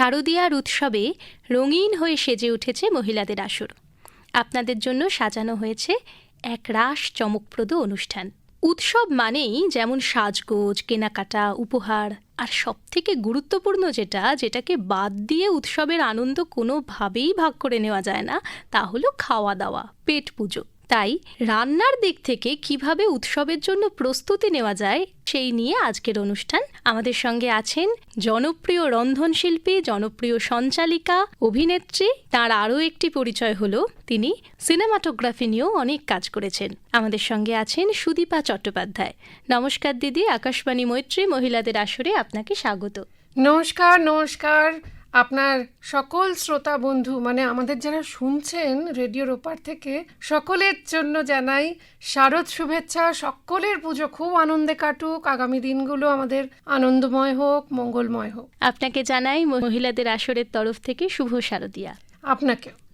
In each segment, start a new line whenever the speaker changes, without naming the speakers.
শারদীয়ার উৎসবে রঙিন হয়ে সেজে উঠেছে মহিলাদের আসর। আপনাদের জন্য সাজানো হয়েছে এক রাস চমকপ্রদ অনুষ্ঠান। উৎসব মানেই যেমন সাজগোজ, কেনাকাটা, উপহার, আর সবথেকে গুরুত্বপূর্ণ যেটা, যেটাকে বাদ দিয়ে উৎসবের আনন্দ কোনোভাবেই ভাগ করে নেওয়া যায় না, তা হলো খাওয়া দাওয়া, পেট পুজো। তাই রান্নার দিক থেকে কীভাবে উৎসবের জন্য প্রস্তুতি নেওয়া যায়, সেই নিয়ে আজকের অনুষ্ঠান। আমাদের সঙ্গে আছেন জনপ্রিয় রন্ধনশিল্পী, জনপ্রিয় সঞ্চালিকা, অভিনেত্রী, তার আরও একটি পরিচয় হল, তিনি সিনেমাটোগ্রাফি নিয়েও অনেক কাজ করেছেন। আমাদের সঙ্গে আছেন সুদীপা চট্টোপাধ্যায়। নমস্কার দিদি, আকাশবাণী মৈত্রী মহিলাদের আসরে আপনাকে স্বাগত।
নমস্কার নমস্কার। আপনার সকল শ্রোতা বন্ধু মানে আমাদের যারা শুনছেন রেডিওর ওপার থেকে সকলের জন্য জানাই শারদ শুভেচ্ছা সকলের পুজো খুব আনন্দে কাটুক আগামী দিনগুলো আমাদের আনন্দময় হোক মঙ্গলময় হোক।
আপনাকে জানাই মহিলাদের আসরের তরফ থেকে শুভ শারদিয়া।
আপনাকেও।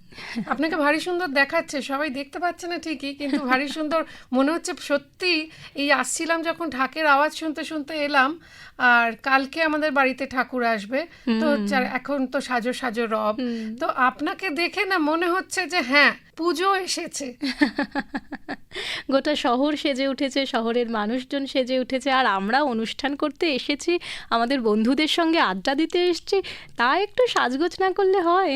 আপনাকে ভারী সুন্দর দেখাচ্ছে সবাই দেখতে পাচ্ছে না ঠিকই কিন্তু ভারী সুন্দর মনে হচ্ছে সত্যি এই আসছিলাম যখন ঢাকের আওয়াজ শুনতে শুনতে এলাম আর কালকে আমাদের বাড়িতে ঠাকুর আসবে তো এখন তো সাজো সাজো রব তো আপনাকে দেখে না মনে হচ্ছে যে হ্যাঁ পুজো এসেছে।
গোটা শহর সেজে উঠেছে শহরের মানুষজন সেজে উঠেছে আর আমরা অনুষ্ঠান করতে এসেছি আমাদের বন্ধুদের সঙ্গে আড্ডা দিতে এসেছি তা একটু সাজগোজ না করলে হয়।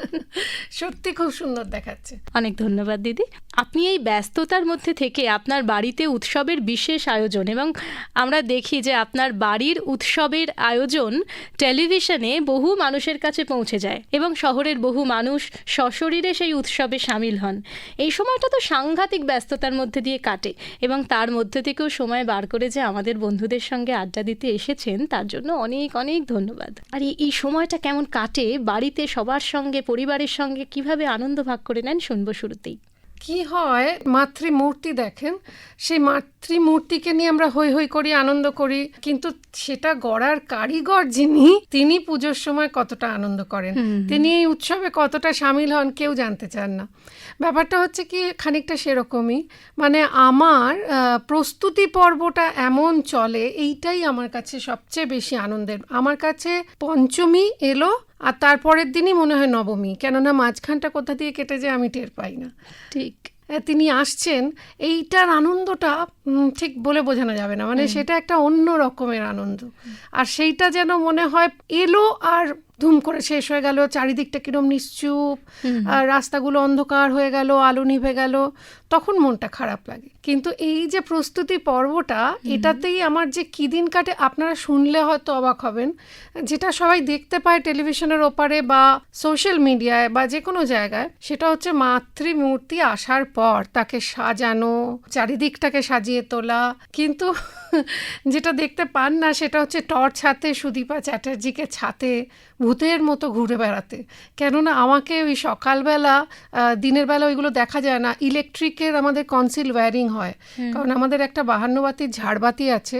সত্যি খুব সুন্দর দেখাচ্ছে।
অনেক ধন্যবাদ, দিদি। আপনি এই ব্যস্ততার মধ্যে থেকে আপনার বাড়িতে উৎসবের বিশেষ আয়োজন এবং আমরা দেখি যে আপনার বাড়ির উৎসবের আয়োজন টেলিভিশনে বহু মানুষের কাছে পৌঁছে যায় এবং শহরের বহু মানুষ সশরীরে সেই উৎসবে সামিল হন। এই সময়টা তো সাংঘাতিক ব্যস্ততার মধ্যে দিয়ে কাটে এবং তার মধ্যে থেকেও সময় বার করে যে আমাদের বন্ধুদের সঙ্গে আড্ডা দিতে এসেছেন, তার জন্য অনেক অনেক ধন্যবাদ। আর এই- সময়টা কেমন কাটে? বাড়িতে সবার সঙ্গে, পরিবারের সঙ্গে কীভাবে আনন্দ ভাগ করে নেন শুনব শুরুতেই।
কি হয় মাতৃমূর্তি দেখেন সেই মাতৃমূর্তিকে নিয়ে আমরা হই হই করি আনন্দ করি কিন্তু সেটা গড়ার কারিগর যিনি তিনি পুজোর সময় কতটা আনন্দ করেন। তিনি এই উৎসবে কতটা সামিল হন কেউ জানতে চান না। ব্যাপারটা হচ্ছে কি খানিকটা সেরকমই। মানে আমার প্রস্তুতি পর্বটা এমন চলে এইটাই আমার কাছে সবচেয়ে বেশি আনন্দের। আমার কাছে পঞ্চমী এলো আর তারপরের দিনই মনে হয় নবমী কেননা মাঝখানটা কোথা দিয়ে কেটে যায় আমি টের পাই না।
ঠিক।
তিনি আসছেন এইটার আনন্দটা ঠিক বলে বোঝানো যাবে না। মানে সেটা একটা অন্য রকমের আনন্দ। আর সেইটা যেন মনে হয় এলো আর ধুম করে শেষ হয়ে গেল চারিদিকটা কিরম নিশ্চুপ আর রাস্তাগুলো অন্ধকার হয়ে গেল আলো নিভে গেল তখন মনটা খারাপ লাগে। কিন্তু এই যে প্রস্তুতি পর্বটা এটাতেই আমার যে কি দিন কাটে আপনারা শুনলে হয়তো অবাক হবেন যেটা সবাই দেখতে পায় টেলিভিশনের ওপারে বা সোশ্যাল মিডিয়ায় বা যে কোনো জায়গায় সেটা হচ্ছে মাতৃমূর্তি আসার পর তাকে সাজানো চারিদিকটাকে সাজিয়ে তোলা। কিন্তু যেটা দেখতে পান না সেটা হচ্ছে টর্চ হাতে সুদীপা চ্যাটার্জিকে ছাতে ভূতের মতো ঘুরে বেড়াতে। কেননা আমাকে ওই সকালবেলা দিনের বেলা ওইগুলো দেখা যায় না। ইলেকট্রিকের আমাদের কনসিল ওয়্যারিং হয়। কারণ আমাদের একটা বাহান্নবাতির ঝাড়বাতি আছে।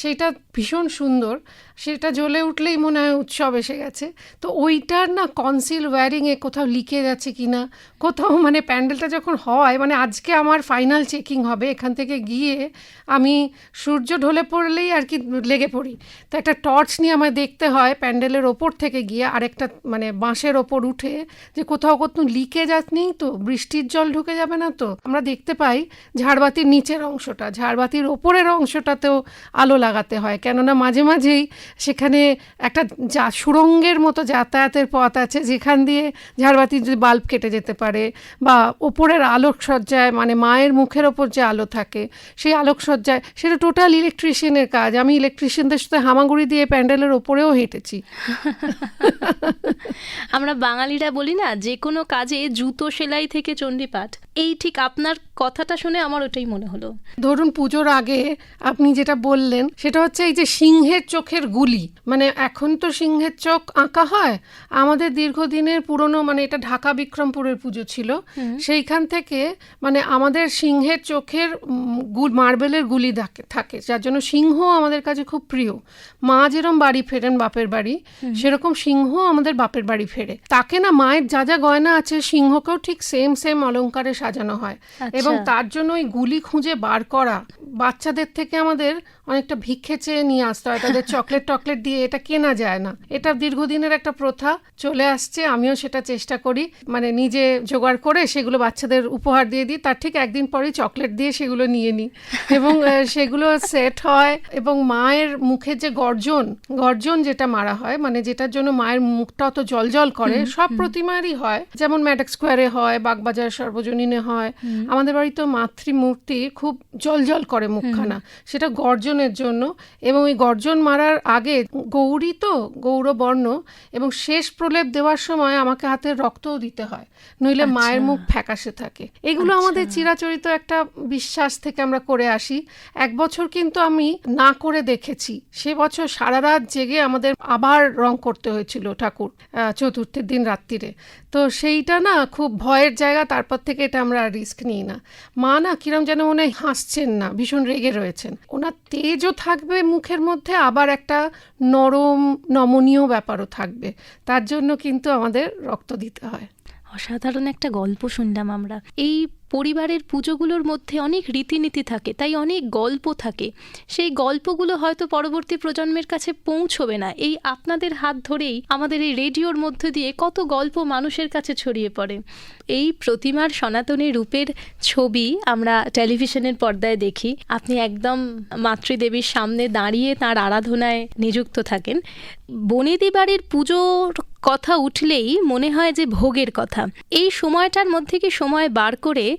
সেটা ভীষণ সুন্দর। সেটা জ্বলে উঠলেই মনে হয় উৎসব এসে গেছে। তো ওইটার না কনসিল ওয়্যারিংয়ে কোথাও লিকে যাচ্ছে কি না কোথাও মানে প্যান্ডেলটা যখন হয় মানে আজকে আমার ফাইনাল চেকিং হবে এখান থেকে গিয়ে আমি সূর্য ঢলে পড়লেই আর কি লেগে পড়ি। তো একটা টর্চ নিয়ে আমায় দেখতে হয় প্যান্ডেলের ওপর থেকে গিয়ে আরেকটা মানে বাঁশের ওপর উঠে যে কোথাও কোথাও লিকে যাত নেই তো, বৃষ্টির জল ঢুকে যাবে না তো। আমরা দেখতে পাই ঝাড়বাতির নিচের অংশটা, ঝাড়বাতির ওপরের অংশটাতেও আলো লাগাতে হয়। কেননা মাঝে মাঝেই সেখানে একটা যা সুড়ঙ্গের মতো যাতায়াতের পথ আছে, যেখান দিয়ে ঝাড়বাতির যদি বাল্ব কেটে যেতে পারে বা ওপরের আলোকসজ্জায় মানে মায়ের মুখের ওপর যে আলো থাকে, সেই আলোকসজ্জায়, সেটা টোটাল ইলেকট্রিশিয়ানের কাজ। আমি ইলেকট্রিশিয়ানদের সাথে হামাগুড়ি দিয়ে প্যান্ডেলের ওপরেও হেঁটেছি।
আমরা বাঙালিরা বলি না যে কোনো কাজে জুতো সেলাই থেকে চণ্ডীপাঠ। এই ঠিক আপনার কথাটা শুনে আমার ওটাই মনে হলো।
ধরুন পুজোর আগে আপনি যেটা বললেন সেটা হচ্ছে এই যে সিংহের চোখের গুলি। মানে এখন তো সিংহের চোখ আঁকা হয়। আমাদের দীর্ঘদিনের পুরনো মানে এটা ঢাকা বিক্রমপুরের পুজো ছিল। সেইখান থেকে মানে আমাদের সিংহের চোখের মার্বেলের গুলি থাকে থাকে। যার জন্য সিংহ আমাদের কাছে খুব প্রিয়। মা যেরম বাড়ি ফেরেন বাপের বাড়ি সেরকম সিংহ আমাদের বাপের বাড়ি ফেরে। তাকে না মায়ের যা যা গয়না আছে সিংহকেও ঠিক সেম সেম অলংকারে সাজানো হয়।
আচ্ছা।
এবং তার জন্য ওই গুলি খুঁজে বার করা বাচ্চাদের থেকে আমাদের অনেকটা ভিক্ষে চেয়ে নিয়ে আসতে হয়। তাদের চকলেট টকলেট দিয়ে এটা কেনা যায় না। এটা দীর্ঘদিনের একটা প্রথা চলে আসছে আমিও সেটা চেষ্টা করি। মানে নিজে জোগাড় করে সেগুলো বাচ্চাদের উপহার দিয়ে দিই। তার ঠিক একদিন পরেই চকলেট দিয়ে সেগুলো নিয়ে নিই। এবং সেগুলো সেট হয়। এবং মায়ের মুখে যে গর্জন গর্জন যেটা মারা হয় মানে যেটার জন্য মায়ের মুখটা অত জলজল করে সব প্রতিমারই হয়। যেমন ম্যাডাক স্কোয়ারে হয় বাগবাজার সর্বজনীনে হয়। আমাদের বাড়িতে মাতৃমূর্তি খুব জলজল করে মুখখানা। সেটা গর্জনের জন্য এবং ওই গর্জন মারার আগে গৌরী তো গৌরবর্ণ এবং শেষ প্রলেপ দেওয়ার সময় আমাকে হাতে রক্তও দিতে হয়। নইলে মায়ের মুখ ফ্যাকাশে থাকে। এগুলো আমাদের চিরাচরিত একটা বিশ্বাস থেকে আমরা করে আসি। এক বছর কিন্তু আমি না করে দেখেছি। সে বছর সারা রাত জেগে আমাদের আবার রং করতে হয়েছিল ঠাকুর চতুর্থের দিন রাত্রিরে। তো সেইটা না খুব ভয়ের জায়গা, তারপর থেকে এটা আমরা রিস্ক নিই না। মা না কিরম যেন মনে হাসছেন না, ভীষণ রেগে রয়েছেন। ওনার তেজও থাকবে মুখের মধ্যে, আবার একটা নরম, নমনীয় ব্যাপারও থাকবে। তার জন্য কিন্তু আমাদের রক্ত দিতে হয়।
অসাধারণ একটা গল্প শুনলাম আমরা। এই পরিবারের পুজোগুলোর মধ্যে অনেক রীতিনীতি থাকে, তাই অনেক গল্প থাকে। সেই গল্পগুলো হয়তো পরবর্তী প্রজন্মের কাছে পৌঁছবে না। এই আপনাদের হাত ধরেই আমাদের এই রেডিওর মধ্য দিয়ে কত গল্প মানুষের কাছে ছড়িয়ে পড়ে। এই প্রতিমার সনাতনী রূপের ছবি আমরা টেলিভিশনের পর্দায় দেখি। আপনি একদম মাতৃদেবীর সামনে দাঁড়িয়ে তার আরাধনায় নিযুক্ত থাকেন। বনেদি বাড়ির পুজোর কথা উঠলেই মনে হয় যে ভোগের কথা। এই সময়টার মধ্যে কি সময় বার করে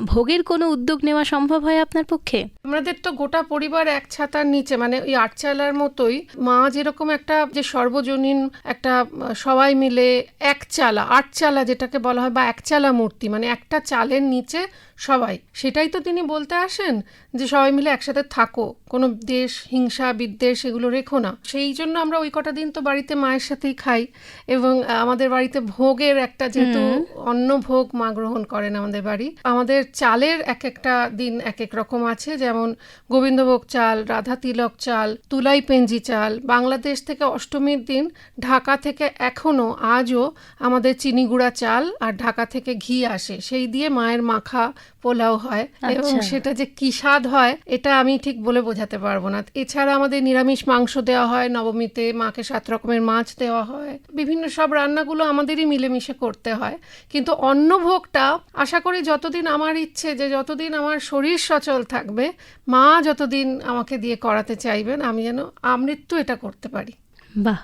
ভোগের কোনো উদ্যোগ নেওয়া সম্ভব হয় আপনার পক্ষে?
আমাদের তো গোটা পরিবার এক ছাতার নিচে মানে ওই আটচালার মতোই মা যেরকম একটা যে সর্বজনীন একটা সবাই মিলে এক চালা আটচালা যেটাকে বলা হয় বা একচালা মূর্তি মানে একটা চালের নিচে সবাই। সেটাই তো তিনি বলতে আসেন যে সবাই মিলে একসাথে থাকো কোনো দেশ হিংসা বিদ্বেষ এগুলো রেখো না। সেই জন্য আমরা ওই কটা দিন তো বাড়িতে মায়ের সাথেই খাই এবং আমাদের বাড়িতে ভোগের একটা যেহেতু অন্ন ভোগ মা গ্রহণ করেন আমাদের বাড়ি আমাদের চালের এক একটা দিন এক এক রকম আছে। যেমন গোবিন্দভোগ চাল রাধা তিলক চাল তুলাই পেঞ্জি চাল। বাংলাদেশ থেকে অষ্টমীর দিন ঢাকা থেকে এখনও আজও আমাদের চিনি গুঁড়া চাল আর ঢাকা থেকে ঘি আসে। সেই দিয়ে মায়ের মাখা পোলাও হয় এবং
আচ্ছা।
সেটা যে কি স্বাদ হয় এটা আমি ঠিক বলে বোঝাতে পারব না। এছাড়া আমাদের নিরামিষ মাংস দেওয়া হয় নবমীতে মাকে সাত রকমের মাছ দেওয়া হয়। বিভিন্ন সব রান্নাগুলো আমাদেরই মিলেমিশে করতে হয়। কিন্তু অন্নভোগটা আশা করি যতদিন আমার ইচ্ছে যে যতদিন আমার শরীর সচল থাকবে, মা যতদিন আমাকে দিয়ে করাতে চাইবেন, আমি যেন আমৃত্যু এটা করতে পারি।
বাহ!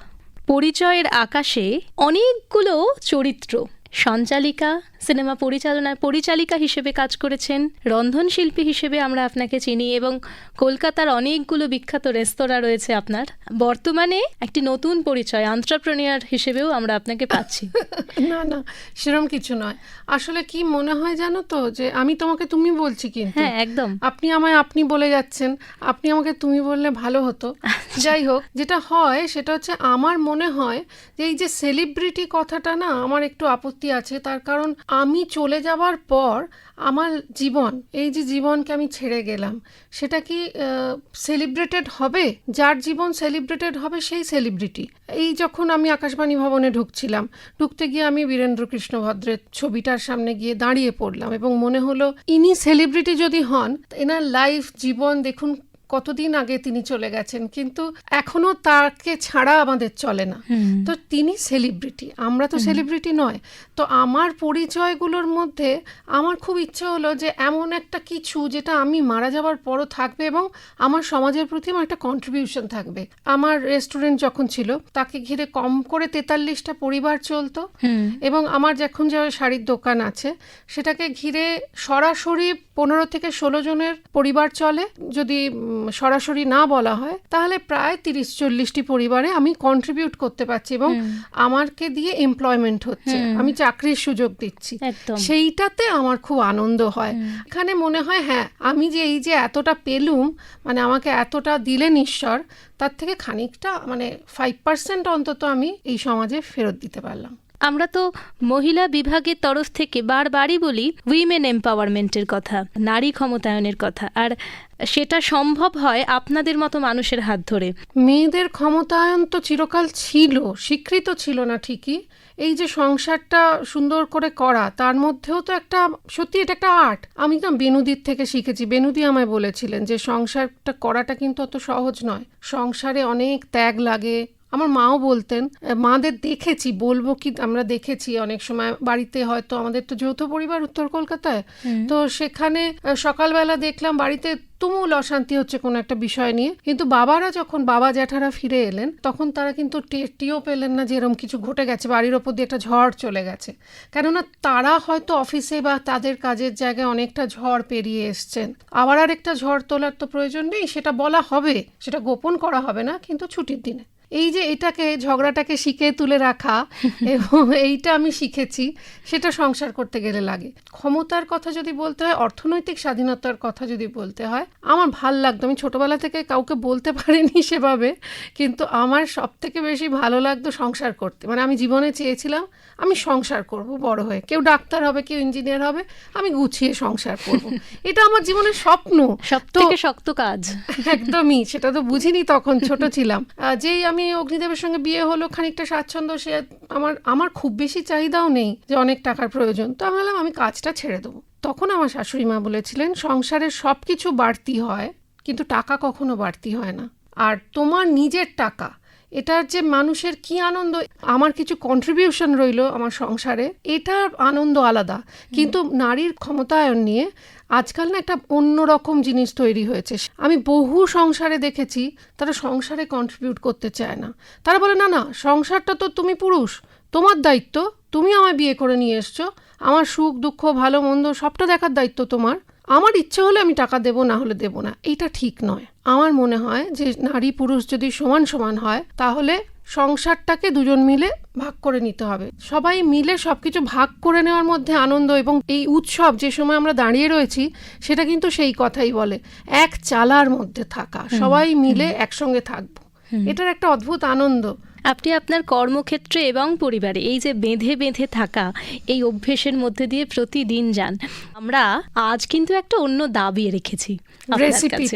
পরিচয়ের আকাশে অনেকগুলো চরিত্র, সঞ্চালিকা সিনেমা পরিচালনায় পরিচালিকা হিসেবে কাজ করেছেন রন্ধনশিল্পী হিসেবে আমরা আপনাকে চিনি এবং কলকাতার অনেকগুলো বিখ্যাত রেস্তোরাঁ রয়েছে আপনার। বর্তমানে একটি নতুন পরিচয় আন্ট্রাপ্রনিয়ার হিসেবেও আমরা আপনাকে পাচ্ছি।
না না সেরম কিছু নয়। আসলে কি মনে হয় জানো তো যে আমি তোমাকে তুমি বলছি কিন্তু।
হ্যাঁ একদম।
আপনি আমায় আপনি বলে যাচ্ছেন আপনি আমাকে তুমি বললে ভালো হতো। যাই হোক যেটা হয় সেটা হচ্ছে আমার মনে হয় যে এই যে সেলিব্রিটি কথাটা না আমার একটু আপত্তি আছে। তার কারণ আমি চলে যাওয়ার পর আমার জীবন, এই যে জীবনকে আমি ছেড়ে গেলাম, সেটা কি সেলিব্রেটেড হবে? যার জীবন সেলিব্রেটেড হবে সেই সেলিব্রিটি এই যখন আমি আকাশবাণী ভবনে ঢুকছিলাম, ঢুকতে গিয়ে আমি বীরেন্দ্র কৃষ্ণ ভদ্রের ছবিটার সামনে গিয়ে দাঁড়িয়ে পড়লাম এবং মনে হলো, ইনি সেলিব্রিটি যদি হন, এনার লাইফ জীবন দেখুন কতদিন আগে তিনি চলে গেছেন কিন্তু এখনও তাকে ছাড়া আমাদের চলে না। তো তিনি সেলিব্রিটি আমরা তো সেলিব্রিটি নয়। তো আমার পরিচয়গুলোর মধ্যে আমার খুব ইচ্ছে হলো যে এমন একটা কিছু যেটা আমি মারা যাওয়ার পরও থাকবে এবং আমার সমাজের প্রতি আমার একটা কন্ট্রিবিউশন থাকবে। আমার রেস্টুরেন্ট যখন ছিল তাকে ঘিরে কম করে তেতাল্লিশটা পরিবার চলতো এবং আমার যখন যে শাড়ির দোকান আছে সেটাকে ঘিরে সরাসরি পনেরো থেকে ষোলো জনের পরিবার চলে। যদি সরাসরি না বলা হয় তাহলে প্রায় তিরিশ চল্লিশটি পরিবারে আমি কন্ট্রিবিউট করতে পারছি এবং আমারকে দিয়ে এমপ্লয়মেন্ট হচ্ছে। আমি চাকরির সুযোগ দিচ্ছি। সেইটাতে আমার খুব আনন্দ হয়। এখানে মনে হয় হ্যাঁ আমি যে এই যে এতটা পেলুম মানে আমাকে এতটা দিলেন ঈশ্বর তার থেকে খানিকটা মানে ফাইভ পার্সেন্ট অন্তত আমি এই সমাজে ফেরত দিতে পারলাম।
আমরা তো মহিলা বিভাগের তরফ থেকে বারবারই বলি উইমেন এম্পাওয়ারমেন্টের কথা, নারী ক্ষমতায়নের কথা। আর সেটা সম্ভব হয় আপনাদের মতো মানুষের হাত ধরে।
মেয়েদের ক্ষমতায়ন তো চিরকাল ছিল, স্বীকৃত ছিল না ঠিকই। এই যে সংসারটা সুন্দর করে করা, তার মধ্যেও তো একটা, সত্যি এটা একটা আর্ট। আমি না বেনুদির থেকে শিখেছি, বেনুদি আমায় বলেছিলেন যে সংসারটা করাটা কিন্তু অত সহজ নয়। সংসারে অনেক ত্যাগ লাগে আমার মাও বলতেন মাদের দেখেছি বলব কি আমরা দেখেছি অনেক সময় বাড়িতে হয়তো আমাদের তো যৌথ পরিবার উত্তর কলকাতায়। তো সেখানে সকালবেলা দেখলাম বাড়িতে তুমুল অশান্তি হচ্ছে কোনো একটা বিষয় নিয়ে। কিন্তু বাবারা যখন বাবা জ্যাঠারা ফিরে এলেন তখন তারা কিন্তু টের টিও পেলেন না যে এরম কিছু ঘটে গেছে বাড়ির ওপর দিয়ে একটা ঝড় চলে গেছে। কেননা তারা হয়তো অফিসে বা তাদের কাজের জায়গায় অনেকটা ঝড় পেরিয়ে এসছেন। আবার আর একটা ঝড় তোলার তো প্রয়োজন নেই সেটা বলা হবে সেটা গোপন করা হবে না কিন্তু ছুটির দিনে। এই যে এটাকে ঝগড়াটাকে শিখে তুলে রাখা এবং এইটা আমি শিখেছি সেটা সংসার করতে গেলে লাগে। ক্ষমতার কথা যদি বলতে হয় অর্থনৈতিক স্বাধীনতার কথা যদি বলতে হয় আমার ভালো লাগতো। আমি ছোটবেলা থেকে কাউকে বলতে পারিনি সেভাবে কিন্তু আমার সব থেকে বেশি ভালো লাগতো সংসার করতে। মানে আমি জীবনে চেয়েছিলাম আমি সংসার করব বড় হয়ে। কেউ ডাক্তার হবে কেউ ইঞ্জিনিয়ার হবে আমি গুছিয়ে সংসার করব। এটা আমার জীবনের স্বপ্ন।
সব থেকে শক্ত কাজ।
একদমই সেটা তো বুঝিনি তখন ছোট ছিলাম। যেই আমি অগ্নিদেবের সঙ্গে বিয়ে হলো, খানিকটা স্বাচ্ছন্দ্য, সে আমার আমার খুব বেশি চাহিদাও নেই যে অনেক টাকার প্রয়োজন। তো আমি বললাম আমি কাজটা ছেড়ে দেবো। তখন আমার শাশুড়ি মা বলেছিলেন, সংসারের সব কিছু বাড়তি হয়, কিন্তু টাকা কখনো বাড়তি হয় না। আর তোমার নিজের টাকা, এটার যে মানুষের কি আনন্দ, আমার কিছু কন্ট্রিবিউশন রইল আমার সংসারে, এটার আনন্দ আলাদা। কিন্তু নারীর ক্ষমতায়ন নিয়ে আজকাল না একটা অন্যরকম জিনিস তৈরি হয়েছে। আমি বহু সংসারে দেখেছি, তারা সংসারে কন্ট্রিবিউট করতে চায় না। তারা বলে, না না, সংসারটা তো তুমি পুরুষ, তোমার দায়িত্ব, তুমি আমায় বিয়ে করে নিয়ে এসছো, আমার সুখ, দুঃখ, ভালো, মন্দ, সবটা দেখার দায়িত্ব তোমার। আমার ইচ্ছে হলে আমি টাকা দেবো না হলে দেবো না। এইটা ঠিক নয়। আমার মনে হয় যে নারী পুরুষ যদি সমান সমান হয় তাহলে সংসারটাকে দুজন মিলে ভাগ করে নিতে হবে। সবাই মিলে সবকিছু ভাগ করে নেওয়ার মধ্যে আনন্দ এবং এই উৎসব যে সময় আমরা দাঁড়িয়ে রয়েছি সেটা কিন্তু সেই কথাই বলে। এক চালার মধ্যে থাকা। সবাই মিলে একসঙ্গে থাকব। এটার একটা অদ্ভুত আনন্দ।
আপনি আপনার কর্মক্ষেত্রে এবং পরিবারে এই যে বেঁধে বেঁধে থাকা এই অভ্যেসের মধ্যে দিয়ে প্রতিদিন যান। আমরা আজ কিন্তু একটা অন্য দাবি রেখেছি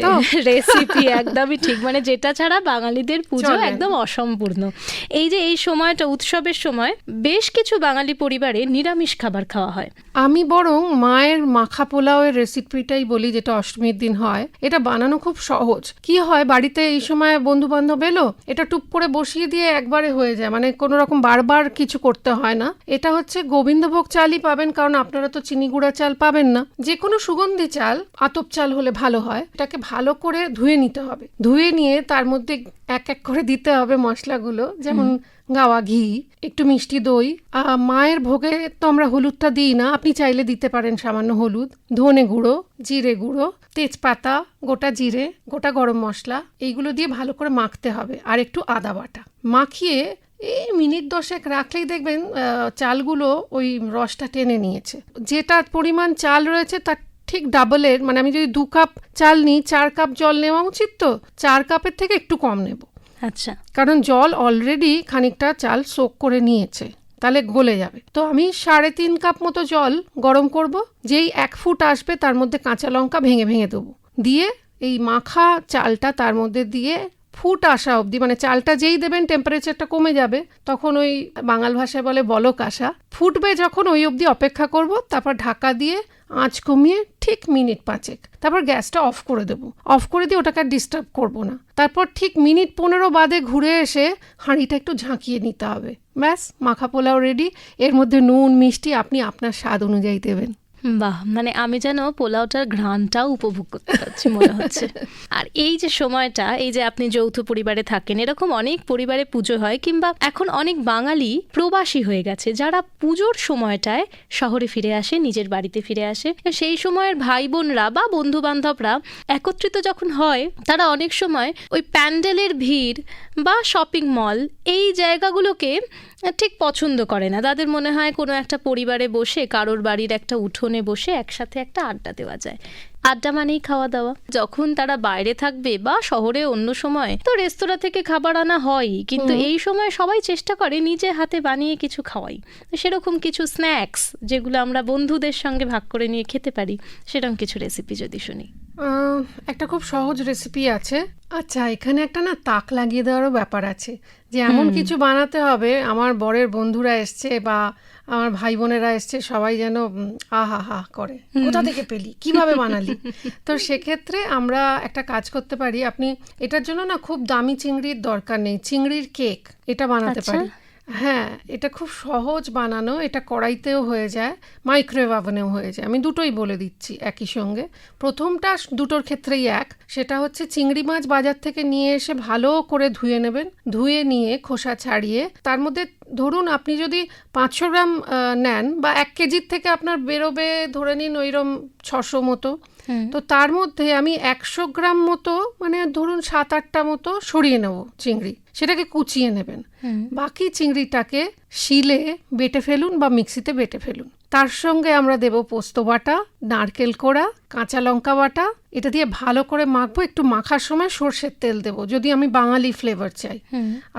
তো?
রেসিপি একদমই ঠিক। মানে যেটা ছাড়া বাঙালিদের পুজো একদম অসম্পূর্ণ। এই যে এই সময়টা উৎসবের সময় বেশ কিছু বাঙালি পরিবারে নিরামিষ খাবার খাওয়া হয়।
আমি বরং মায়ের মাখা পোলাওয়ের রেসিপিটাই বলি যেটা অষ্টমীর দিন হয়। এটা বানানো খুব সহজ। কি হয় বাড়িতে এই সময় বন্ধু বান্ধব এলো এটা টুপ করে বসিয়ে দিয়ে একবারে হয়ে যায়। মানে কোনো রকম বারবার কিছু করতে হয় না। এটা হচ্ছে গোবিন্দভোগ চালই পাবেন, কারণ আপনারা তো চিনি গুঁড়া চাল পাবেন না। যে কোনো সুগন্ধি চাল, আতপ চাল হলে ভালো হয়। এটাকে ভালো করে ধুয়ে নিতে হবে। ধুয়ে নিয়ে তার মধ্যে এক এক করে দিতে হবে মশলাগুলো। যেমন গাওয়া ঘি, একটু মিষ্টি দই মায়ের ভোগে তো আমরা হলুদটা দিই না, আপনি চাইলে দিতে পারেন সামান্য হলুদ, ধনে গুঁড়ো, জিরে গুঁড়ো, তেজপাতা, গোটা জিরে, গোটা গরম মশলা, এইগুলো দিয়ে ভালো করে মাখতে হবে, আর একটু আদা বাটা। মাখিয়ে এই মিনিট দশেক রাখলেই দেখবেন চালগুলো ওই রসটা টেনে নিয়েছে। যেটা পরিমাণ চাল রয়েছে তার ঠিক ডাবলের মানে আমি যদি দু কাপ চাল নিই, চার কাপ জল নেওয়া উচিত তো, চার কাপের থেকে একটু কম নেব।
আচ্ছা।
কারণ জল অলরেডি খানিকটা চাল সোক করে নিয়েছে, তাহলে গলে যাবে। তো আমি সাড়ে তিন কাপ মতো জল গরম করব, যেই এক ফুট আসবে তার মধ্যে কাঁচা লঙ্কা ভেঙে ভেঙে দেবো। দিয়ে এই মাখা চালটা তার মধ্যে দিয়ে ফুট আসা অবধি মানে চালটা যেই দেবেন টেম্পারেচারটা কমে যাবে, তখন ওই বাঙাল ভাষায় বলে বলক আসা ফুটবে যখন ওই অবধি অপেক্ষা করব, তারপর ঢাকা দিয়ে আঁচ কমিয়ে ঠিক মিনিট পাঁচেক, তারপর গ্যাসটা অফ করে দেবো। অফ করে দিয়ে ওটাকে আর ডিস্টার্ব করব না। তারপর ঠিক মিনিট পনেরো বাদে ঘুরে এসে হাঁড়িটা একটু ঝাঁকিয়ে নিতে হবে। ব্যাস, মাখা পোলাও রেডি এর মধ্যে নুন, মিষ্টি আপনি আপনার স্বাদ অনুযায়ী দেবেন।
বাহ মানে আমি যেন পোলাওটার ঘ্রাণটাও উপভোগ করতে পারছি মনে হচ্ছে। আর এই যে সময়টা এই যে আপনি যৌথ পরিবারে থাকেন এরকম অনেক পরিবারে পুজো হয় কিংবা এখন অনেক বাঙালি প্রবাসী হয়ে গেছে যারা পুজোর সময়টায় শহরে ফিরে আসে নিজের বাড়িতে ফিরে আসে। সেই সময়ের ভাই বোনরা বা বন্ধু বান্ধবরা একত্রিত যখন হয় তারা অনেক সময় ওই প্যান্ডেলের ভিড় বা শপিং মল এই জায়গাগুলোকে ঠিক পছন্দ করে না। তাদের মনে হয় কোনো একটা পরিবারে বসে, কারোর বাড়ির একটা উঠোনে বসে একসাথে একটা আড্ডা দেওয়া যায়। আড্ডা মানেই খাওয়া দাওয়া। যখন তারা বাইরে থাকবে বা শহরে অন্য সময় তো রেস্তোরাঁ থেকে খাবার আনা হয়ই কিন্তু এই সময় সবাই চেষ্টা করে নিজে হাতে বানিয়ে কিছু খাওয়াই। সেরকম কিছু স্ন্যাক্স যেগুলো আমরা বন্ধুদের সঙ্গে ভাগ করে নিয়ে খেতে পারি সেরকম কিছু রেসিপি যদি শুনি।
একটা খুব সহজ রেসিপি আছে। আচ্ছা এখানে একটা না তাক লাগিয়ে দেওয়ারও ব্যাপার আছে। যে এমন কিছু বানাতে হবে আমার বরের বন্ধুরা এসছে বা আমার ভাই বোনেরা এসছে সবাই যেন আহা হা করে। কোথা থেকে পেলি? কীভাবে বানালি? তো সেক্ষেত্রে আমরা একটা কাজ করতে পারি। আপনি এটার জন্য না খুব দামি চিংড়ির দরকার নেই। চিংড়ির কেক এটা বানাতে
আচ্ছা।
পারি। হ্যাঁ এটা খুব সহজ বানানো এটা কড়াইতেও হয়ে যায় মাইক্রোওয়েভ ওভেনেও হয়ে যায়। আমি দুটোই বলে দিচ্ছি একই সঙ্গে। প্রথমটা দুটোর ক্ষেত্রেই এক সেটা হচ্ছে চিংড়ি মাছ বাজার থেকে নিয়ে এসে ভালো করে ধুয়ে নেবেন। ধুয়ে নিয়ে খোসা ছাড়িয়ে তার মধ্যে ধরুন আপনি যদি পাঁচশো গ্রাম আহ, নেন বা এক কেজির থেকে আপনার বেরোবে ধরে নিন ওইরম ছশো মতো। তো তার মধ্যে আমি একশো গ্রাম মতো মানে ধরুন সাত আটটা মতো সরিয়ে নেব চিংড়ি। সেটাকে কুচিয়ে নেবেন। বাকি চিংড়িটাকে শিলে বেটে ফেলুন বা মিক্সিতে বেটে ফেলুন। তার সঙ্গে আমরা দেব পোস্ত বাটা নারকেল কোড়া কাঁচা লঙ্কা বাটা। এটা দিয়ে ভালো করে মাখবো একটু মাখার সময় সর্ষের তেল দেব যদি আমি বাঙালি ফ্লেভার চাই।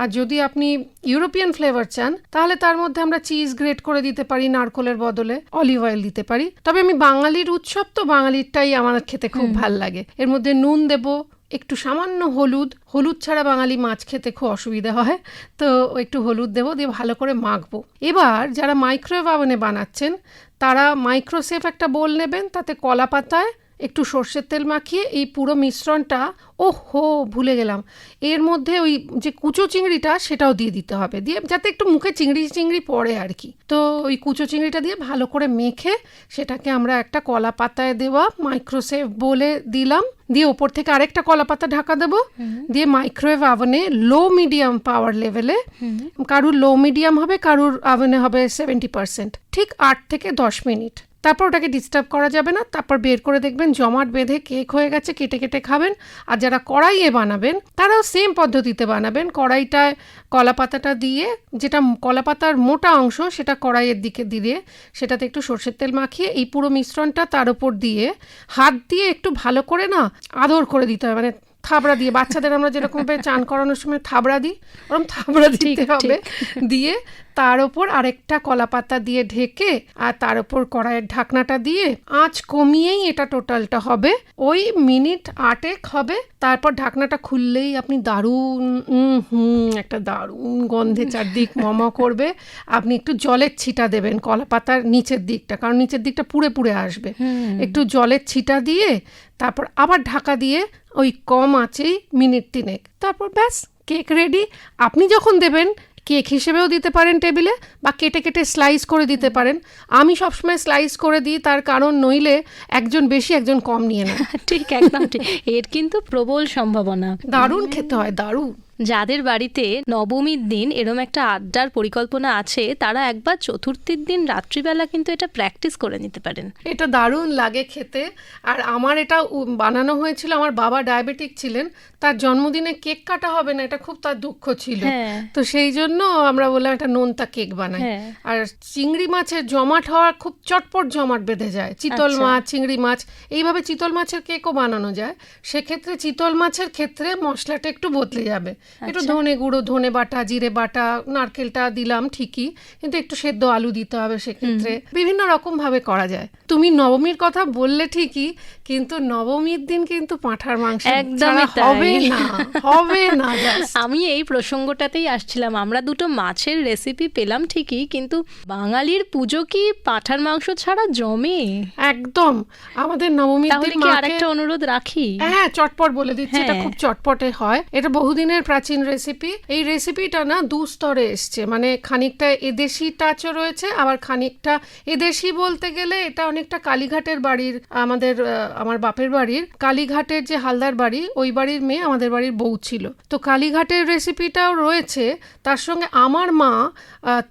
আর যদি আপনি ইউরোপিয়ান ফ্লেভার চান তাহলে তার মধ্যে আমরা চিজ গ্রেট করে দিতে পারি নারকলের বদলে অলিভ অয়েল দিতে পারি। তবে আমি বাঙালির উৎসব তো বাঙালিরটাই আমার খেতে খুব ভালো লাগে। এর মধ্যে নুন দেব একটু সামান্য হলুদ হলুদ ছাড়া বাঙালি মাছ খেতে খুব অসুবিধা হয়, তো একটু হলুদ দেবো, দিয়ে ভালো করে মাখবো। এবার যারা মাইক্রোওয়েভ ওভেনে বানাচ্ছেন, তারা মাইক্রোসেফ একটা বোল নেবেন, তাতে কলা পাতায় একটু সর্ষের তেল মাখিয়ে এই পুরো মিশ্রণটা ও হো ভুলে গেলাম। এর মধ্যে ওই যে কুচো চিংড়িটা সেটাও দিয়ে দিতে হবে। দিয়ে যাতে একটু মুখে চিংড়ি চিংড়ি পড়ে আর কি। তো ওই কুচো চিংড়িটা দিয়ে ভালো করে মেখে সেটাকে আমরা একটা কলা পাতায় দেওয়া মাইক্রোসেভ বলে দিলাম। দিয়ে ওপর থেকে আরেকটা কলা পাতা ঢাকা দেবো। দিয়ে মাইক্রোওয়েভ আভেনে লো মিডিয়াম পাওয়ার লেভেলে কারুর লো মিডিয়াম হবে কারুর আভেনে হবে সেভেন্টি পার্সেন্ট ঠিক আট থেকে দশ মিনিট। তারপর ওটাকে ডিস্টার্ব করা যাবে না। তারপর বের করে দেখবেন জমাট বেঁধে কেক হয়ে গেছে, কেটে কেটে খাবেন। আর যারা কড়াইয়ে বানাবেন, তারাও সেম পদ্ধতিতে বানাবেন। কড়াইটায় কলা পাতাটা দিয়ে, যেটা কলা পাতার মোটা অংশ, সেটা কড়াইয়ের দিকে দিয়ে, সেটাতে একটু সর্ষের তেল মাখিয়ে, এই পুরো মিশ্রণটা তার উপর দিয়ে, হাত দিয়ে একটু ভালো করে না আদর করে দিতে হবে মানে থাবড়া দিয়ে বাচ্চাদের আমরা যেরকম ভাবে চান করানোর সময় থাবড়া দিই ওরকম থাবড়া দিতে হবে। দিয়ে তার ওপর আরেকটা কলা পাতা দিয়ে ঢেকে আর তার ওপর কড়াইয়ের ঢাকনাটা দিয়ে আঁচ কমিয়েই এটা টোটালটা হবে। ওই মিনিট আটেক হবে। তারপর ঢাকনাটা খুললেই আপনি দারুণ উম হুম একটা দারুণ গন্ধে চারদিক মম করবে। আপনি একটু জলের ছিটা দেবেন কলা পাতার নিচের দিকটা কারণ নিচের দিকটা পুড়ে পুড়ে আসবে। একটু জলের ছিটা দিয়ে তারপর আবার ঢাকা দিয়ে ওই কম আছেই মিনিট তিনেক। তারপর ব্যাস কেক রেডি আপনি যখন দেবেন কেক হিসেবেও দিতে পারেন টেবিলে বা কেটে কেটে স্লাইস করে দিতে পারেন। আমি সবসময় স্লাইস করে দিই তার কারণ নইলে একজন বেশি একজন কম নিয়ে নেয়।
ঠিক একদম ঠিক। এর কিন্তু প্রবল সম্ভাবনা।
দারুণ খেতে হয় দারুণ।
যাদের বাড়িতে নবমীর দিন এরম একটা আড্ডার পরিকল্পনা আছে তারা একবার চতুর্থীর দিন রাত্রিবেলা কিন্তু এটা প্র্যাকটিস করে নিতে পারেন।
এটা দারুণ লাগে খেতে। আর আমার এটা বানানো হয়েছিল আমার বাবা ডায়াবেটিক ছিলেন তার জন্মদিনে কেক কাটা হবে না এটা খুব তার দুঃখ ছিল।
হ্যাঁ।
তো সেই জন্য আমরা বললাম একটা নোনতা কেক বানাই।
হ্যাঁ।
আর চিংড়ি মাছের জমাট হওয়া খুব চটপট জমাট বেঁধে যায়। চিতল
আচ্ছা।
মাছ চিংড়ি মাছ এইভাবে চিতল মাছের কেকও বানানো যায়। সেক্ষেত্রে চিতল মাছের ক্ষেত্রে মশলাটা একটু বদলে যাবে। একটু
আচ্ছা।
ধনে গুঁড়ো ধনে বাটা জিরে বাটা নারকেলটা দিলাম ঠিকই কিন্তু একটু সেদ্ধ আলু দিতে হবে সেক্ষেত্রে। বিভিন্ন রকম ভাবে করা যায়। তুমি নবমীর কথা বললে ঠিকই কিন্তু নবমীর দিন কিন্তু পাঁঠার মাংস
একদমই
ছাড়া হবে না হবে না
আমি এই প্রসঙ্গটাতেই আসছিলাম। আমরা দুটো মাছের রেসিপি পেলাম ঠিকই কিন্তু বাঙালির পুজো কি পাঁঠার মাংস ছাড়া জমে?
একদম। আমাদের নবমীর দিন
কি আরেকটা অনুরোধ রাখি?
হ্যাঁ চটপট বলে দিচ্ছি এটা
হ্যাঁ।
খুব চটপটে হয়। এটা বহুদিনের প্রাচীন রেসিপি এই রেসিপিটা না দু স্তরে এসছে। মানে খানিকটা এদেশি টাচও রয়েছে আবার খানিকটা এদেশি বলতে গেলে এটা অনেকটা কালীঘাটের বাড়ির আমাদের আমার বাপের বাড়ির কালীঘাটের যে হালদার বাড়ি, ওই বাড়ির মেয়ে আমাদের বাড়ির বউ ছিল। তো কালীঘাটের রেসিপিটাও রয়েছে। তার সঙ্গে আমার মা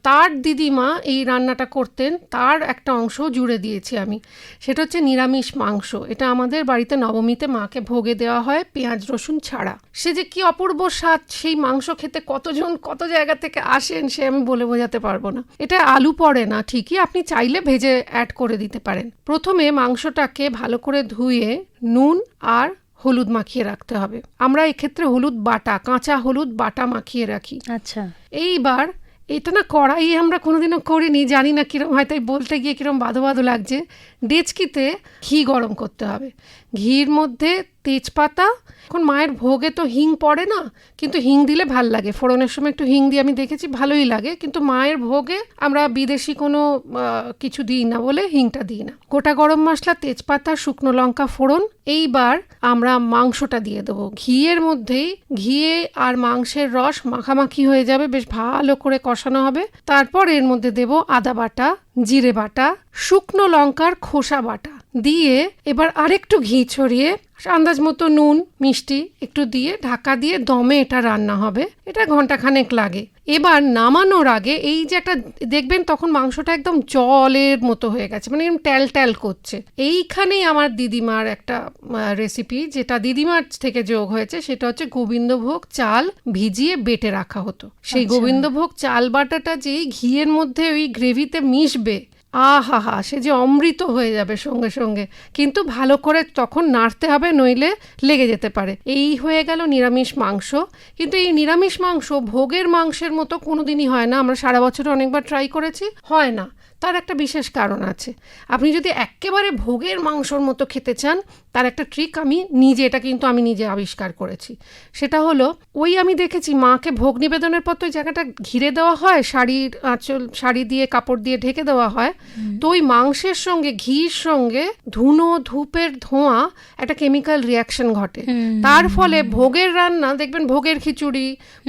তার দিদিমা এই রান্নাটা করতেন। তার একটা অংশ জুড়ে দিয়েছি আমি। সেটা হচ্ছে নিরামিষ মাংস। এটা আমাদের বাড়িতে নবমীতে মাকে ভোগে দেওয়া হয় পেঁয়াজ, রসুন ছাড়া। সে যে কি অপূর্ব স্বাদ, সেই মাংস খেতে কতজন, কত জায়গা থেকে আসেন সে আমি বলে বোঝাতে পারব না। এটা আলু পড়ে না ঠিকই, আপনি চাইলে ভেজে অ্যাড করে দিতে পারেন। প্রথমে মাংসটাকে ভালো করে ধুয়ে নুন আর হলুদ মাখিয়ে রাখতে হবে। আমরা এক্ষেত্রে হলুদ বাটা কাঁচা হলুদ বাটা মাখিয়ে রাখি।
আচ্ছা।
এইবার এটা না কড়াই আমরা কোনোদিনও করিনি জানি না কীরকম হয় তাই বলতে গিয়ে কিরম বাধো বাধো লাগছে। ডেচকিতে ঘি গরম করতে হবে। ঘির মধ্যে তেজপাতা, এখন মায়ের ভোগে তো হিং পড়ে না, কিন্তু হিং দিলে ভালো লাগে। ফোড়নের সময় একটু হিং দিয়ে আমি দেখেছি ভালোই লাগে, কিন্তু মায়ের ভোগে আমরা বিদেশি কোনো কিছু দিই না বলে হিংটা দিই না। গোটা গরম মশলা, তেজপাতা, শুকনো লঙ্কা ফোড়ন, এইবার আমরা মাংসটা দিয়ে দেবো। ঘিয়ের মধ্যেই, ঘিয়ে আর মাংসের রস মাখামাখি হয়ে যাবে, বেশ ভালো করে কষানো হবে। তারপর এর মধ্যে দেব আদা বাটা, জিরে বাটা, শুকনো লঙ্কার খোসা বাটা। দিয়ে এবার আরেকটু ঘি ছড়িয়ে আন্দাজ মতো নুন মিষ্টি একটু দিয়ে ঢাকা দিয়ে দমে এটা রান্না হবে। এটা ঘন্টাখানেক লাগে। এবার নামানোর আগে এই যে একটা দেখবেন তখন মাংসটা একদম জলের মতো হয়ে গেছে মানে এরকম ট্যাল ট্যাল করছে। এইখানেই আমার দিদিমার একটা রেসিপি যেটা দিদিমার থেকে যোগ হয়েছে সেটা হচ্ছে গোবিন্দভোগ চাল ভিজিয়ে বেটে রাখা হতো। সেই
আচ্ছা।
গোবিন্দভোগ চাল বাটাটা যেই ঘিয়ের মধ্যে ওই গ্রেভিতে মিশবে আহা হা সে যে অমৃত হয়ে যাবে সঙ্গে সঙ্গে। কিন্তু ভালো করে তখন নাড়তে হবে, নইলে লেগে যেতে পারে। এই হয়ে গেল নিরামিষ মাংস। কিন্তু এই নিরামিষ মাংস ভোগের মাংসের মতো কোনোদিনই হয় না। আমরা সারা বছর অনেকবার ট্রাই করেছি, হয় না। তার একটা বিশেষ কারণ আছে। আপনি যদি একেবারে ভোগের মাংসর মতো খেতে চান তার একটা ট্রিক আমি নিজে এটা কিন্তু আমি নিজে আবিষ্কার করেছি। সেটা হলো ওই আমি দেখেছি মাকে ভোগ নিবেদনের পর তো ওই জায়গাটা ঘিরে দেওয়া হয় শাড়ির আঁচল শাড়ি দিয়ে কাপড় দিয়ে ঢেকে দেওয়া হয়। তো ওই মাংসের সঙ্গে ঘির সঙ্গে ধুনো ধূপের ধোঁয়া একটা কেমিক্যাল রিয়াকশন ঘটে। তার ফলে ভোগের রান্না দেখবেন ভোগের খিচুড়ি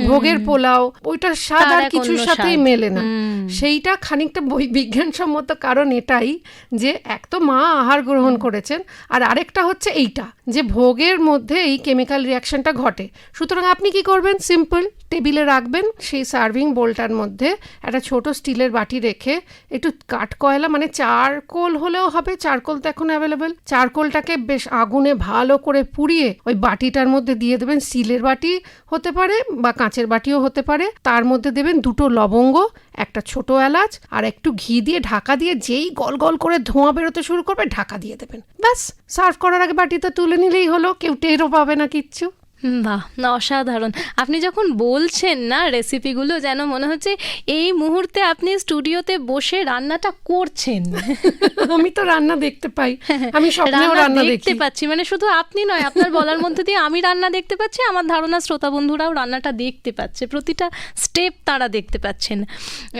ভোগের পোলাও ওইটার স্বাদ আর কিছুর সাথেই মেলে না। সেইটা খানিকটা বই বিজ্ঞানসম্মত কারণ এটাই যে এক তো মা আহার গ্রহণ করেছেন আর আরেকটা হচ্ছে এইটা, যে ভোগের মধ্যে এই কেমিক্যাল রিয়াকশনটা ঘটে। সুতরাং আপনি কি করবেন? সিম্পল টেবিলে রাখবেন, সেই সার্ভিং বোলটার মধ্যে একটা ছোট স্টিলের বাটি রেখে একটু কাঠ কয়লা মানে চারকোল হলেও হবে, চারকোল তো এখন অ্যাভেলেবেল চারকোলটাকে বেশ আগুনে ভালো করে পুড়িয়ে ওই বাটিটার মধ্যে দিয়ে দেবেন। স্টিলের বাটি হতে পারে বা কাঁচের বাটিও হতে পারে। তার মধ্যে দেবেন দুটো লবঙ্গ একটা ছোট এলাচ আর একটু ঘি দিয়ে ঢাকা দিয়ে যেই গল গল করে ধোঁয়া বেরোতে শুরু করবে, ঢাকা দিয়ে দেবেন। ব্যাস, সার্ভ করার আগে বাটিতে তুলে নিলেই হলো, কেউ টেরও পাবে না কিচ্ছু।
বাহ না অসাধারণ। আপনি যখন বলছেন না রেসিপিগুলো যেন মনে হচ্ছে এই মুহূর্তে আপনি স্টুডিওতে বসে রান্নাটা করছেন।
আমি তো রান্না দেখতে পাই। আমি স্বপ্নেও রান্না
দেখতে পাচ্ছি মানে শুধু আপনি নয় আপনার বলার মধ্যে দিয়ে আমি রান্না দেখতে পাচ্ছি আমার ধারণা শ্রোতা বন্ধুরাও রান্নাটা দেখতে পাচ্ছে। প্রতিটা স্টেপ তারা দেখতে পাচ্ছেন।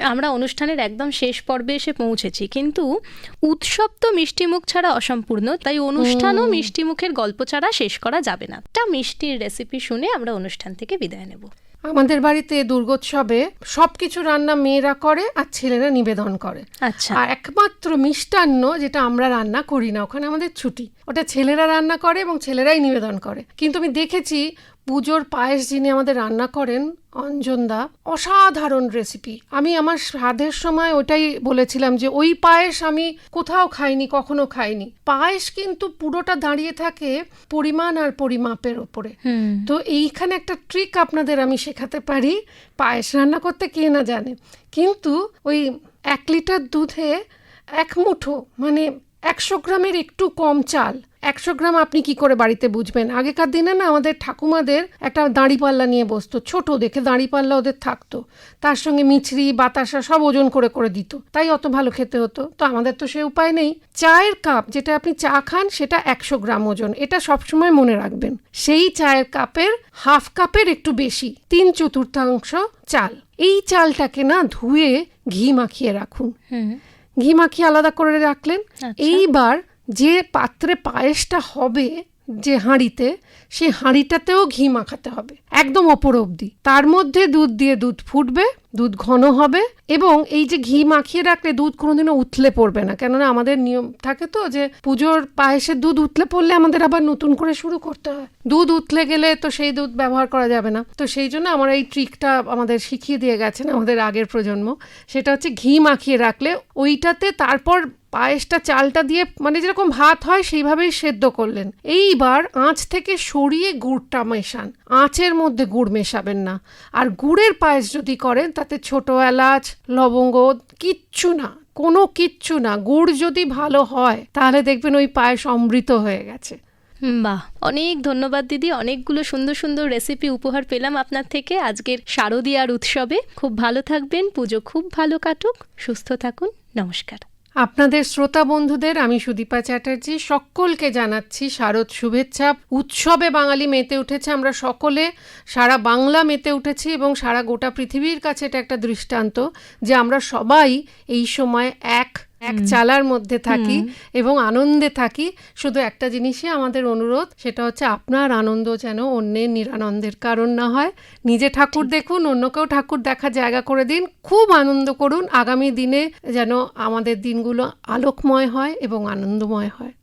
আমরা অনুষ্ঠানের একদম শেষ পর্বে এসে পৌঁছেছি কিন্তু উৎসব তো মিষ্টিমুখ ছাড়া অসম্পূর্ণ তাই অনুষ্ঠানও মিষ্টিমুখের গল্প ছাড়া শেষ করা যাবে না। তা মিষ্টির রেসিপি শুনে আমরা অনুষ্ঠান থেকে বিদায় নেব।
আমাদের বাড়িতে দুর্গোৎসবে সবকিছু রান্না মেয়েরা করে আর ছেলেরা নিবেদন করে।
আচ্ছা।
আর একমাত্র মিষ্টান্ন যেটা আমরা রান্না করি না ওখানে আমাদের ছুটি। ওটা ছেলেরা রান্না করে এবং ছেলেরাই নিবেদন করে। কিন্তু আমি দেখেছি পুজোর পায়েস যিনি আমাদের রান্না করেন অঞ্জনদা অসাধারণ রেসিপি আমি আমার স্বাদের সময় ওটাই বলেছিলাম যে ওই পায়েস আমি কোথাও খাইনি কখনো খাইনি। পায়েস কিন্তু পুরোটা দাঁড়িয়ে থাকে পরিমাণ আর পরিমাপের ওপরে। তো এইখানে একটা ট্রিক আপনাদের আমি শেখাতে পারি পায়েস রান্না করতে কে না জানে। কিন্তু ওই এক লিটার দুধে এক মুঠো মানে একশো গ্রামের একটু কম চাল। একশো গ্রাম আপনি কি করে বাড়িতে বুঝবেন? আগেকার দিনে না আমাদের ঠাকুমাদের একটা দাঁড়িপাল্লা নিয়ে বসতো, ছোট দেখে দাঁড়িপাল্লা ওদের থাকতো। তার সঙ্গে মিছরি, বাতাসা সব ওজন করে করে দিত। তাই অত ভালো খেতে হতো। তো আমাদের তো সে উপায় নেই। চায়ের কাপ যেটা আপনি চা খান, সেটা একশো গ্রাম ওজন। এটা সবসময় মনে রাখবেন। সেই চায়ের কাপের হাফ কাপের একটু বেশি, তিন চতুর্থাংশ চাল। এই চালটাকে না ধুয়ে ঘি মাখিয়ে রাখুন। ঘি মাখিয়ে আলাদা করে রাখলেন
আচ্ছা।
এইবার যে পাত্রে পায়েসটা হবে যে হাঁড়িতে সেই হাঁড়িটাতেও ঘি মাখাতে হবে একদম ওপর অব্দি তার মধ্যে দুধ দিয়ে দুধ ফুটবে দুধ ঘন হবে এবং এই যে ঘি মাখিয়ে রাখলে দুধ কোনোদিনও উতলে পড়বে না। কেননা আমাদের নিয়ম থাকে তো যে পুজোর পায়েসের দুধ উতলে পড়লে আমাদের আবার নতুন করে শুরু করতে হয়। দুধ উতলে গেলে তো সেই দুধ ব্যবহার করা যাবে না। তো সেই জন্য আমার এই ট্রিকটা আমাদের শিখিয়ে দিয়ে গেছেন আমাদের আগের প্রজন্ম। সেটা হচ্ছে ঘি মাখিয়ে রাখলে ওইটাতে তারপর পায়েসটা, চালটা দিয়ে মানে যেরকম ভাত হয় সেইভাবেই সেদ্ধ করলেন। এইবার আঁচ থেকে সরিয়ে গুড়টা মেশান। আঁচের মধ্যে গুড় মেশাবেন না। আর গুড়ের পায়েস যদি করেন তাতে ছোটো এলাচ, লবঙ্গ, কিচ্ছু না, কোনো কিচ্ছু না, গুড় যদি ভালো হয়, তাহলে দেখবেন ওই পায়েস অমৃত হয়ে গেছে।
বাহ! অনেক ধন্যবাদ দিদি, অনেকগুলো সুন্দর সুন্দর রেসিপি উপহার পেলাম আপনার থেকে আজকের শারদীয়ার উৎসবে। খুব ভালো থাকবেন, পুজো খুব ভালো কাটুক, সুস্থ থাকুন, নমস্কার।
আপনাদের শ্রোতা বন্ধুদের, আমি সুদীপা চ্যাটার্জি, সকলকে জানাচ্ছি শারদ শুভেচ্ছা। উৎসবে বাঙালি মেতে উঠেছে, আমরা সকলে সারা বাংলা মেতে উঠেছি এবং সারা গোটা পৃথিবীর কাছে এটা একটা দৃষ্টান্ত যে আমরা সবাই এই সময় এক এক চালার মধ্যে থাকি এবং আনন্দে থাকি। শুধু একটা জিনিসই আমাদের অনুরোধ সেটা হচ্ছে আপনার আনন্দ যেন অন্যের নিরানন্দের কারণ না হয়। নিজে ঠাকুর দেখুন অন্যকেও ঠাকুর দেখার জায়গা করে দিন। খুব আনন্দ করুন। আগামী দিনে যেন আমাদের দিনগুলো আলোকময় হয় এবং আনন্দময় হয়।